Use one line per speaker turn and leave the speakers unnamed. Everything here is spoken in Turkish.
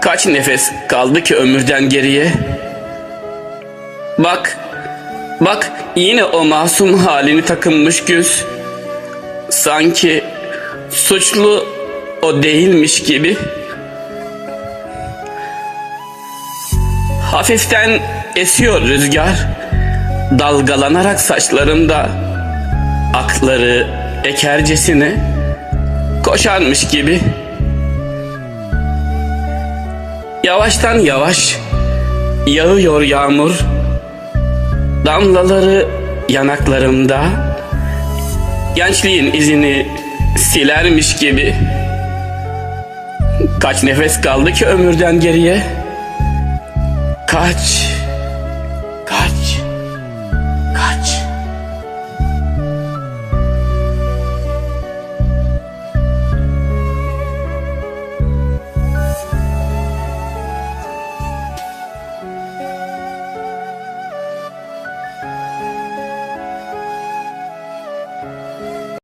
Kaç nefes kaldı ki ömürden geriye? Bak, bak yine o masum halini takınmış güz. Sanki suçlu o değilmiş gibi. Hafiften esiyor rüzgar. Dalgalanarak saçlarımda akları ekercesine koşarmış gibi. Yavaştan yavaş yağıyor yağmur. Damlaları yanaklarımda gençliğin izini silermiş gibi. Kaç nefes kaldı ki ömürden geriye? Kaç?